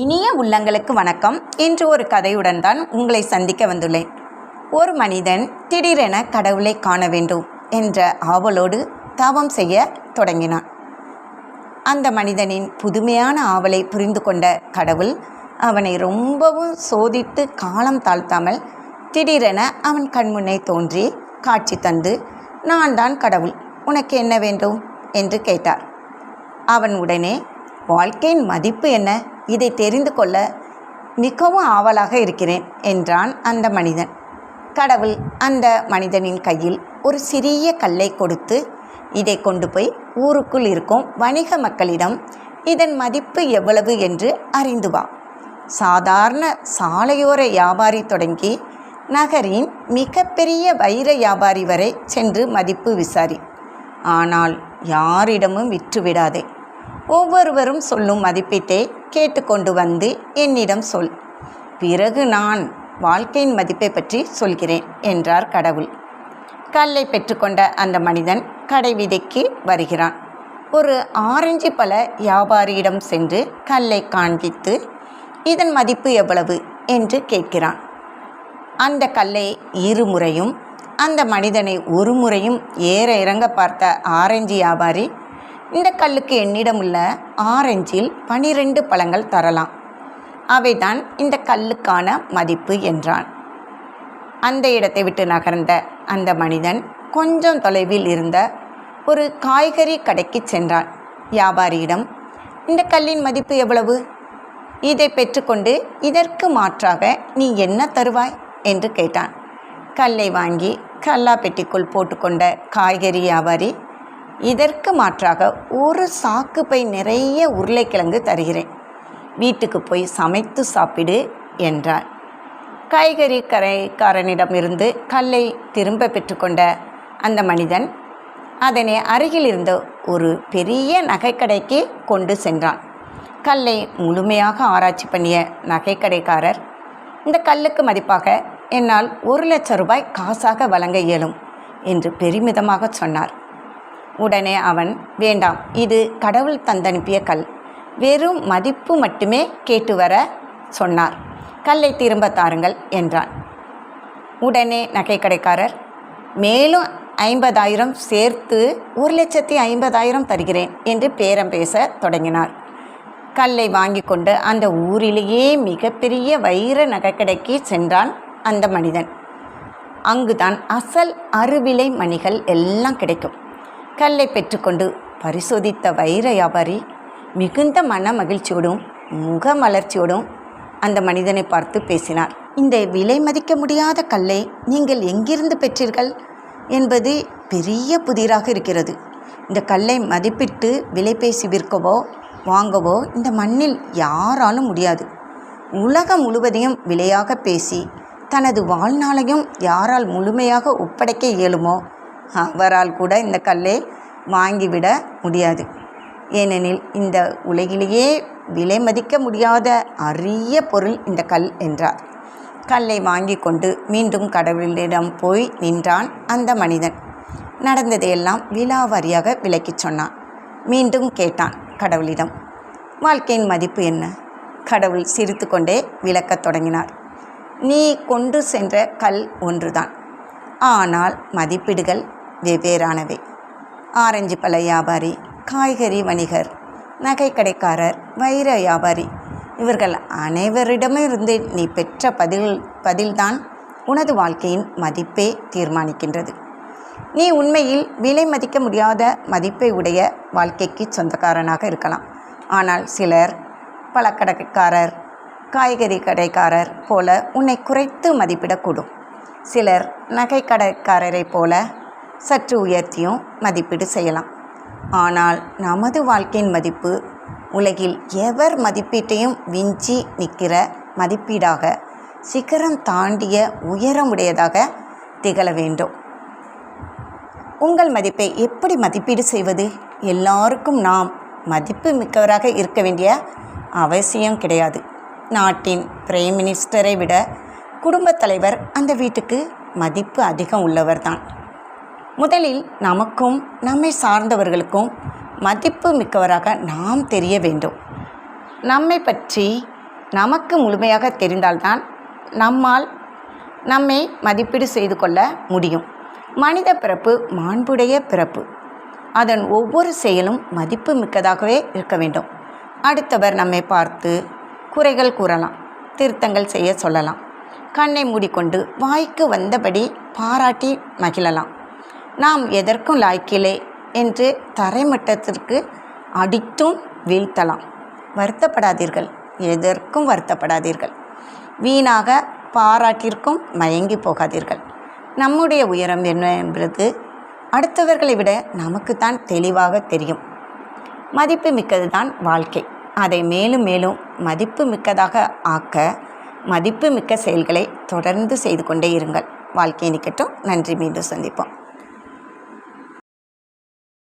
இனிய உள்ளங்களுக்கு வணக்கம். இன்று ஒரு கதையுடன் தான் உங்களை சந்திக்க வந்துள்ளேன். ஒரு மனிதன் திடீரென கடவுளை காண வேண்டும் என்ற ஆவலோடு தவம் செய்ய தொடங்கினான். அந்த மனிதனின் புதுமையான ஆவலை புரிந்து கொண்ட கடவுள் அவனை ரொம்பவும் சோதித்து காலம் தாழ்த்தாமல் திடீரென அவன் கண்முன்னே தோன்றி காட்சி தந்து நான் தான் கடவுள் உனக்கு என்ன வேண்டும்? என்று கேட்டார். அவன் உடனே வாழ்க்கையின் மதிப்பு என்ன? இதை தெரிந்து கொள்ள மிகவும் ஆவலாக இருக்கிறேன் என்றான் அந்த மனிதன். கடவுள் அந்த மனிதனின் கையில் ஒரு சிறிய கல்லை கொடுத்து இதை கொண்டு போய் ஊருக்குள் இருக்கும் வணிக மக்களிடம் இதன் மதிப்பு எவ்வளவு என்று அறிந்து வா. சாதாரண சாலையோர வியாபாரி தொடங்கி நகரின் மிகப்பெரிய வைர வியாபாரி வரை சென்று மதிப்பு விசாரி. ஆனால் யாரிடமும் விற்றுவிடாதே ஒவ்வொருவரும் சொல்லும் மதிப்பீட்டை கேட்டுக்கொண்டு வந்து என்னிடம் சொல். பிறகு நான் வாழ்க்கையின் மதிப்பை பற்றி சொல்கிறேன் என்றார் கடவுள். கல்லை பெற்றுக்கொண்ட அந்த மனிதன் கடை விதைக்கு வருகிறான். ஒரு ஆரஞ்சு பல வியாபாரியிடம் சென்று கல்லை காண்பித்து இதன் மதிப்பு எவ்வளவு? என்று கேட்கிறான். அந்த கல்லை இருமுறையும் அந்த மனிதனை ஒரு முறையும் ஏற இறங்க பார்த்த ஆரஞ்சு வியாபாரி இந்த கல்லுக்கு என்னிடம் உள்ள ஆரஞ்சில் பனிரெண்டு பழங்கள் தரலாம். அவைதான் இந்த கல்லுக்கான மதிப்பு என்றான். அந்த இடத்தை விட்டு நகர்ந்த அந்த மனிதன் கொஞ்சம் தொலைவில் இருந்த ஒரு காய்கறி கடைக்கு சென்றான். வியாபாரியிடம் இந்த கல்லின் மதிப்பு எவ்வளவு? இதை பெற்றுக்கொண்டு இதற்கு மாற்றாக நீ என்ன தருவாய்? என்று கேட்டான். கல்லை வாங்கி கல்லா பெட்டிக்குள் போட்டுக்கொண்ட காய்கறி வியாபாரி இதற்கு மாற்றாக ஒரு சாக்கு பை நிறைய உருளைக்கிழங்கு தருகிறேன். வீட்டுக்கு போய் சமைத்து சாப்பிடு என்றார் காய்கறி கரைக்காரனிடமிருந்து கல்லை திரும்ப பெற்றுக்கொண்ட அந்த மனிதன் அதனை அருகில் இருந்த ஒரு பெரிய நகைக்கடைக்கு கொண்டு சென்றான். கல்லை முழுமையாக ஆராய்ச்சி பண்ணிய நகைக்கடைக்காரர் இந்த கல்லுக்கு மதிப்பாக என்னால் ஒரு லட்சம் ரூபாய் காசாக வழங்க இயலும் என்று பெருமிதமாக சொன்னார். உடனே அவன் வேண்டாம் இது கடவுள் தந்தனுப்பிய கல். வெறும் மதிப்பு மட்டுமே கேட்டு வர சொன்னார். கல்லை திரும்ப தாருங்கள் என்றான். உடனே நகைக்கடைக்காரர் மேலும் ஐம்பதாயிரம் சேர்த்து ஒரு லட்சத்தி ஐம்பதாயிரம் தருகிறேன் என்று பேரம் பேச தொடங்கினார். கல்லை வாங்கி கொண்டு அந்த ஊரிலேயே மிகப்பெரிய வைர நகைக்கடைக்கு சென்றான் அந்த மனிதன். அங்குதான் அசல் அறுவிலை மணிகள் எல்லாம் கிடைக்கும். கல்லை பெற்றுக்கொண்டு பரிசோதித்த வைர வியாபாரி மிகுந்த மன மகிழ்ச்சியோடும் முக மலர்ச்சியோடும் அந்த மனிதனை பார்த்து பேசினார். இந்த விலை மதிக்க முடியாத கல்லை நீங்கள் எங்கிருந்து பெற்றீர்கள்? என்பது பெரிய புதிராக இருக்கிறது. இந்த கல்லை மதிப்பிட்டு விலை பேசி விற்கவோ வாங்கவோ இந்த மண்ணில் யாராலும் முடியாது. உலகம் முழுவதையும் விலையாக பேசி தனது வாழ்நாளையும் யாரால் முழுமையாக ஒப்படைக்க இயலுமோ அவரால் கூட இந்த கல்லை வாங்கிவிட முடியாது. ஏனெனில் இந்த உலகிலேயே விலை மதிக்க முடியாத அரிய பொருள் இந்த கல் என்றார். கல்லை வாங்கி கொண்டு மீண்டும் கடவுளிடம் போய் நின்றான் அந்த மனிதன். நடந்ததையெல்லாம் விலாவாரியாக விளக்கிச் சொன்னான். மீண்டும் கேட்டான் கடவுளிடம் வாழ்க்கையின் மதிப்பு என்ன? கடவுள் சிரித்து கொண்டே விளக்கத் தொடங்கினார். நீ கொண்டு சென்ற கல் ஒன்றுதான். ஆனால் மதிப்பீடுகள் வெவ்வேறானவை. ஆரஞ்சு பழ வியாபாரி காய்கறி வணிகர் நகைக்கடைக்காரர் வைர வியாபாரி. இவர்கள் அனைவரிடமிருந்து நீ பெற்ற பதில் பதில்தான் உனது வாழ்க்கையின் மதிப்பே தீர்மானிக்கின்றது. நீ உண்மையில் விலை மதிக்க முடியாத மதிப்பை உடைய வாழ்க்கைக்கு சொந்தக்காரனாக இருக்கலாம். ஆனால் சிலர் பழக்கடைக்காரர் காய்கறி கடைக்காரர் போல உன்னை குறைத்து மதிப்பிடக்கூடும். சிலர் நகைக்கடைக்காரரை போல சற்று உயர்த்தியும் மதிப்பீடு செய்யலாம். ஆனால் நமது வாழ்க்கையின் மதிப்பு உலகில் எவர் மதிப்பீட்டையும் விஞ்சி நிற்கிற மதிப்பீடாக சிகரம் தாண்டிய உயரமுடையதாக திகழ வேண்டும். உங்கள் மதிப்பை எப்படி மதிப்பீடு செய்வது? எல்லாருக்கும் நாம் மதிப்பு மிக்கவராக இருக்க வேண்டிய அவசியம் கிடையாது. நாட்டின் பிரைம் மினிஸ்டரை விட குடும்பத் தலைவர் அந்த வீட்டுக்கு மதிப்பு அதிகம் உள்ளவர்தான். முதலில் நமக்கும் நம்மை சார்ந்தவர்களுக்கும் மதிப்பு மிக்கவராக நாம் தெரிய வேண்டும். நம்மை பற்றி நமக்கு முழுமையாக தெரிந்தால்தான் நம்மால் நம்மை மதிப்பீடு செய்து கொள்ள முடியும். மனித பிறப்பு மாண்புடைய பிறப்பு. அதன் ஒவ்வொரு செயலும் மதிப்பு மிக்கதாகவே இருக்க வேண்டும். அடுத்தவர் நம்மை பார்த்து குறைகள் கூறலாம் திருத்தங்கள் செய்ய சொல்லலாம். கண்ணை மூடிக்கொண்டு வாய்க்கு வந்தபடி பாராட்டி மகிழலாம். நாம் எதற்கும் லாய்க்கிலே என்று தரைமட்டத்திற்கு அடித்தும் வீழ்த்தலாம். வருத்தப்படாதீர்கள். எதற்கும் வருத்தப்படாதீர்கள். வீணாக பாராட்டிற்கும் மயங்கி போகாதீர்கள். நம்முடைய உயரம் என்ன என்பது அடுத்தவர்களை விட நமக்குத்தான் தெளிவாக தெரியும். மதிப்பு மிக்கது தான் வாழ்க்கை. அதை மேலும் மேலும் மதிப்பு மிக்கதாக ஆக்க மதிப்பு மிக்க செயல்களை தொடர்ந்து செய்து கொண்டே இருங்கள். வாழ்க்கையை நிற்கட்டும் நன்றி. மீண்டும் சந்திப்போம்.